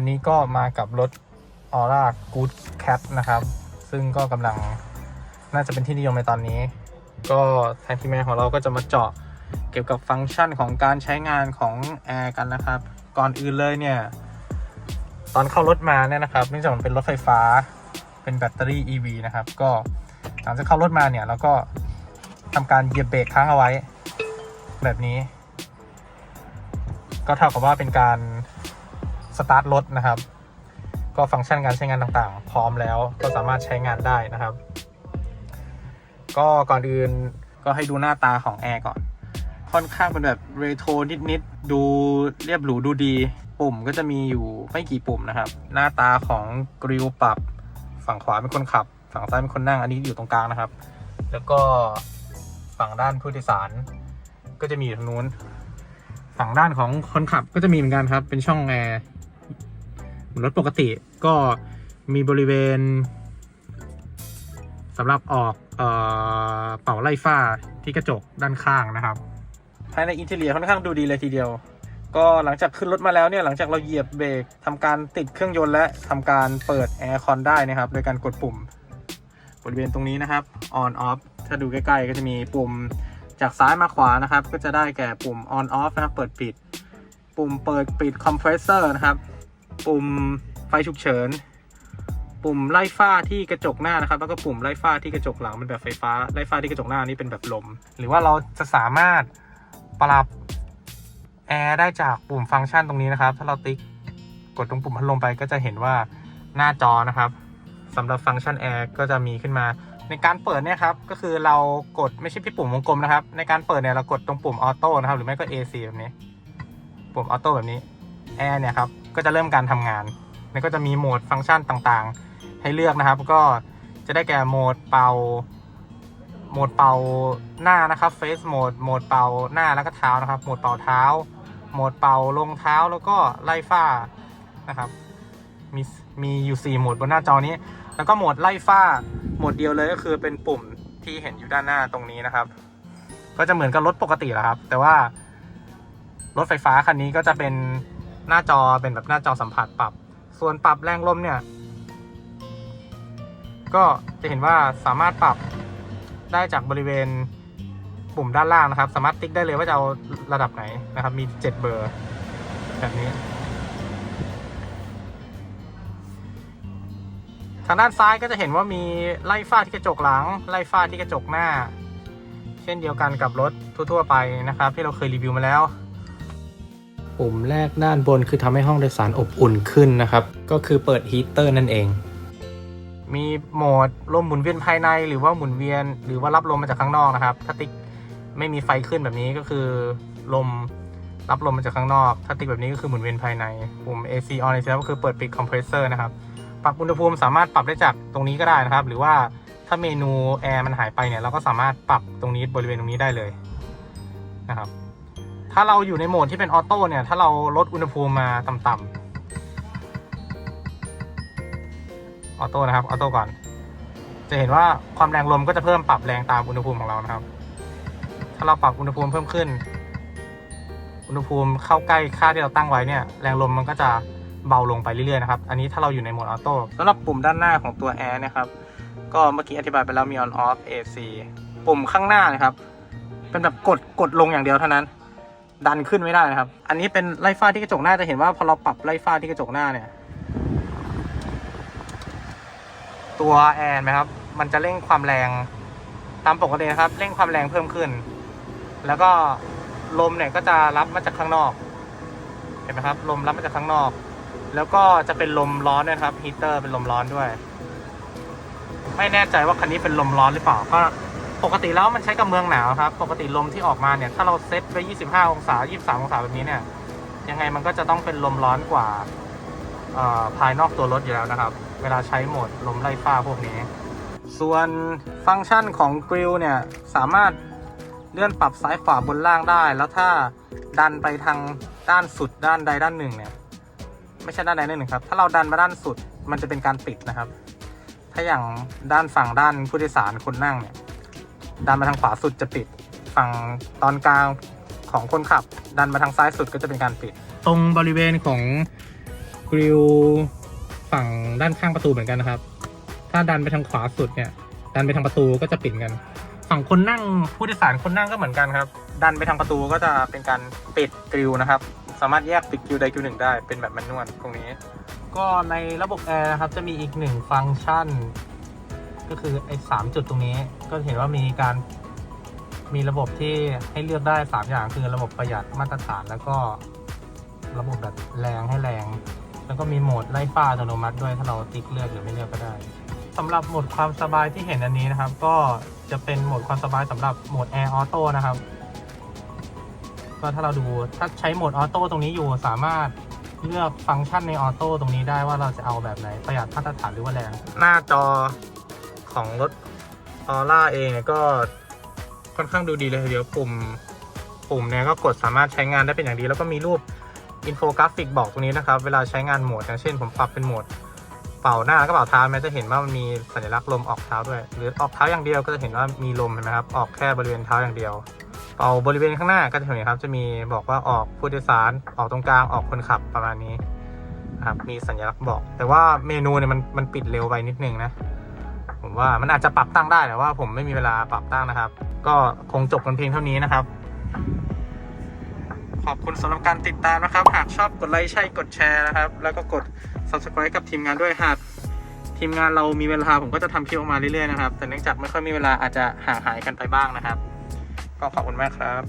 วันนี้ก็มากับรถ Aura Good Cat นะครับ ซึ่งก็กำลังน่าจะเป็นที่นิยมในตอนนี้ ก็ทางทีมงานของเราก็จะมาเจาะเกี่ยวกับฟังก์ชันของการใช้งานของแอร์กันนะครับ ก่อนอื่นเลยเนี่ย ตอนเข้ารถมาเนี่ยนะครับเนื่องจากมันเป็นรถไฟฟ้า เป็นแบตเตอรี่ EV นะครับ ก็หลังจากเข้ารถมาเนี่ยเราก็ทำการเหยียบเบรกค้างเอาไว้ แบบนี้ ก็เท่ากับว่าเป็นการ สตาร์ทรถนะครับ ก็ฟังก์ชันการใช้งานต่างๆ พร้อมแล้วก็สามารถใช้งานได้นะครับ ก็ก่อนอื่นก็ให้ดูหน้าตาของแอร์ก่อน ค่อนข้างเป็นแบบเรโทรนิดๆ ดูเรียบหรูดูดี ปุ่มก็จะมีอยู่ไม่กี่ปุ่มนะครับ หน้าตาของกริลปรับ ฝั่งขวาเป็นคนขับ ฝั่งซ้ายเป็นคนนั่งอันนี้อยู่ตรงกลางนะครับ แล้วก็ฝั่งด้านผู้โดยสารก็จะมีอยู่ทางนู้น ฝั่งด้านของคนขับก็จะมีเหมือนกันครับ เป็นช่องแอร์ รถปกติก็มีบริเวณสำหรับออกเออเป่าไล่ฝ้าที่กระจกด้านข้างนะครับ ภายในอินเทเรียค่อนข้างดูดีเลยทีเดียว ก็หลังจากขึ้นรถมาแล้วเนี่ยหลังจากเราเหยียบเบรกทำการติดเครื่องยนต์และทำการเปิดแอร์คอนได้นะครับ โดยการกดปุ่ม บริเวณตรงนี้นะครับ on off ถ้าดูใกล้ๆก็จะมีปุ่มจากซ้ายมาขวานะครับ ก็จะได้แก่ปุ่ม on off นะครับเปิดปิด ปุ่มเปิดปิด compressor นะครับ ปุ่มไฟฉุกเฉิน ปุ่มไล่ฝ้าที่กระจกหน้านะครับ แล้วก็ปุ่มไล่ฝ้าที่กระจกหลังเป็นแบบไฟฟ้า ไล่ฝ้าที่กระจกหน้านี่เป็นแบบลม หรือว่าเราจะสามารถปรับแอร์ได้จากปุ่มฟังก์ชันตรงนี้นะครับ ถ้าเราติ๊กกดตรงปุ่มพัดลมไปก็จะเห็นว่าหน้าจอนะครับสำหรับฟังก์ชันแอร์ก็จะมีขึ้นมา ในการเปิดเนี่ยครับก็คือเรากดไม่ใช่ที่ปุ่มวงกลมนะครับ ในการเปิดเนี่ยเรากดตรงปุ่มออโต้นะครับหรือไม่ก็ AC แบบนี้ ปุ่มออโต้แบบนี้ แอร์เนี่ยครับก็จะเริ่มการทำงานแล้วก็จะมีโหมดฟังก์ชันต่างๆ ให้เลือกนะครับ ก็จะได้แก่โหมดเป่าโหมดเป่าหน้านะครับเฟสโหมดโหมดเป่าหน้าแล้วก็เท้านะครับโหมดเป่าเท้า โหมดเป่าลงเท้าแล้วก็ไล่ฝ้านะครับมีมีอยู่4โหมดบนหน้าจอนี้ แล้วก็โหมดไล่ฝ้าโหมดเดียวเลยก็คือเป็นปุ่มที่เห็นอยู่ด้านหน้าตรงนี้นะครับ ก็จะเหมือนกับรถปกติแหละครับ แต่ว่ารถไฟฟ้าคันนี้ก็จะเป็น หน้าจอเป็นแบบหน้าจอสัมผัสปรับ ส่วนปรับแรงลมเนี่ย ก็จะเห็นว่าสามารถปรับได้จากบริเวณปุ่มด้านล่างนะครับ สามารถติ๊กได้เลยว่าจะเอาระดับไหนนะครับ มี 7 เบอร์แบบนี้ ทางด้านซ้ายก็จะเห็นว่ามีไล่ฝ้าที่กระจกหลัง ไล่ฝ้าที่กระจกหน้า เช่นเดียวกันกับรถทั่ว ๆ ไปนะครับ ที่เราเคยรีวิวมาแล้ว ปุ่มแรกด้านบนคือทำให้ห้องโดยสารอบอุ่นขึ้นนะครับ ก็คือเปิดฮีเตอร์นั่นเอง มีโหมดลมหมุนเวียนภายในหรือว่าหมุนเวียน หรือว่ารับลมมาจากข้างนอกนะครับ ถ้าติ๊กไม่มีไฟขึ้นแบบนี้ก็คือลมรับลมมาจากข้างนอก ถ้าติ๊กแบบนี้ก็คือหมุนเวียนภายใน ปุ่ม AC on ก็คือเปิดปิดคอมเพรสเซอร์นะครับ ปรับอุณหภูมิสามารถปรับได้จากตรงนี้ก็ได้นะครับ หรือว่าถ้าเมนูแอร์มันหายไปเนี่ยเราก็สามารถปรับตรงนี้บริเวณตรงนี้ได้เลยนะครับ ถ้าเราอยู่ในโหมดที่เป็นออโต้เนี่ย ถ้าเราลดอุณหภูมิมาต่ำๆออโต้นะครับ ออโต้ก่อน จะเห็นว่าความแรงลมก็จะเพิ่มปรับแรงตามอุณหภูมิของเรานะครับ ถ้าเราปรับอุณหภูมิเพิ่มขึ้น อุณหภูมิเข้าใกล้ค่าที่เราตั้งไว้เนี่ย แรงลมมันก็จะเบาลงไปเรื่อยๆนะครับ อันนี้ถ้าเราอยู่ในโหมดออโต้สำหรับปุ่มด้านหน้าของตัวแอร์นะครับ ก็เมื่อกี้อธิบายไปแล้วมี on off AC ปุ่มข้างหน้านะครับ เป็นแบบกดกดลงอย่างเดียวเท่านั้น ดันขึ้นไม่ได้นะครับ อันนี้เป็นไล่ฟ้าที่กระจกหน้าจะเห็นว่าพอเราปรับไล่ฟ้าที่กระจกหน้าเนี่ย ตัวแอร์นะครับ มันจะเร่งความแรงตามปกตินะครับ เร่งความแรงเพิ่มขึ้น แล้วก็ลมเนี่ยก็จะรับมาจากข้างนอก เห็นไหมครับ ลมรับมาจากข้างนอก แล้วก็จะเป็นลมร้อนนะครับฮีเตอร์เป็นลมร้อนด้วย ไม่แน่ใจว่าคันนี้เป็นลมร้อนหรือเปล่าก็ ปกติแล้วมันใช้กับเมืองหนาวครับ ปกติลมที่ออกมาเนี่ยถ้าเราเซตไว้25 องศา 23 องศาแบบนี้เนี่ยยังไงมันก็จะต้องเป็นลมร้อนกว่าภายนอกตัวรถอยู่แล้วนะครับ เวลาใช้โหมดลมไล่ฟ้าพวกนี้ ส่วนฟังก์ชันของกริลเนี่ยสามารถเลื่อนปรับซ้ายขวาบนล่างได้ แล้วถ้าดันไปทางด้านสุดด้านใดด้านหนึ่งเนี่ยไม่ใช่ด้านใดด้านหนึ่งครับ ถ้าเราดันมาด้านสุดมันจะเป็นการปิดนะครับ ถ้าอย่างด้านฝั่งด้านผู้โดยสารคนนั่งเนี่ย ดันมาทางขวาสุดจะปิด ฝั่งตอนกลางของคนขับ ดันมาทางซ้ายสุดก็จะเป็นการปิด ตรงบริเวณของกริลฝั่งด้านข้างประตูเหมือนกันนะครับ ถ้าดันไปทางขวาสุดเนี่ย ดันไปทางประตูก็จะปิดกัน ฝั่งคนนั่งผู้โดยสารคนนั่งก็เหมือนกันครับ ดันไปทางประตูก็จะเป็นการปิดกริลนะครับ สามารถแยกปิดกริลใดกริลหนึ่งได้เป็นแบบแมนนวลตรงนี้ ก็ในระบบแอร์นะครับจะมีอีกหนึ่งฟังก์ชัน ก็คือไอ้สามจุดตรงนี้ก็เห็นว่ามีการมีระบบที่ให้เลือกได้ 3 อย่างคือระบบประหยัดมาตรฐานแล้วก็ระบบแบบแรงให้แรง แล้วก็มีโหมดไล่ฟ้าอัตโนมัติด้วยถ้าเราติ๊กเลือกหรือไม่เลือกก็ได้สำหรับโหมดความสบายที่เห็นอันนี้นะครับ ก็จะเป็นโหมดความสบายสำหรับโหมด Air Auto นะครับก็ถ้าเราดูถ้าใช้โหมดออโต้ตรงนี้อยู่สามารถเลือกฟังก์ชันในออโต้ตรงนี้ได้ว่าเราจะเอาแบบไหนประหยัดมาตรฐานหรือว่าแรง หน้าจอ ของรถออร่าเองเนี่ยก็ค่อนข้างดูดีเลยทีเดียวปุ่มปุ่มเนี่ยก็กดสามารถใช้งานได้เป็นอย่างดี แล้วก็มีรูปอินโฟกราฟิกบอกตรงนี้นะครับ เวลาใช้งานโหมดอย่างเช่น ผมปรับเป็นโหมดเป่าหน้าแล้วก็เป่าเท้าแม้จะเห็นว่ามันมีสัญลักษณ์ลมออกเท้าด้วย หรือออกเท้าอย่างเดียวก็จะเห็นว่ามีลมเห็นไหมครับออกแค่บริเวณเท้าอย่างเดียว เป่าบริเวณข้างหน้าก็จะเห็นครับ จะมีบอกว่าออกผู้โดยสารออกตรงกลางออกคนขับประมาณนี้ครับมีสัญลักษณ์บอก แต่ว่าเมนูเนี่ยมันมันปิดเร็วไปนิดนึงนะ ผมว่ามันอาจจะปรับตั้งได้แต่ว่า ผมไม่มีเวลาปรับตั้งนะครับ ก็คงจบกันเพียงเท่านี้นะครับ ขอบคุณสำหรับการติดตามนะครับ หากชอบกดไลค์ใช่กดแชร์นะครับ แล้วก็กด subscribe กับทีมงานด้วยหากทีมงานเรามีเวลาผมก็จะทำคลิปออกมาเรื่อยๆนะครับ แต่เนื่องจากไม่ค่อยมีเวลาอาจจะห่างหายกันไปบ้างนะครับ ก็ขอบคุณมากครับ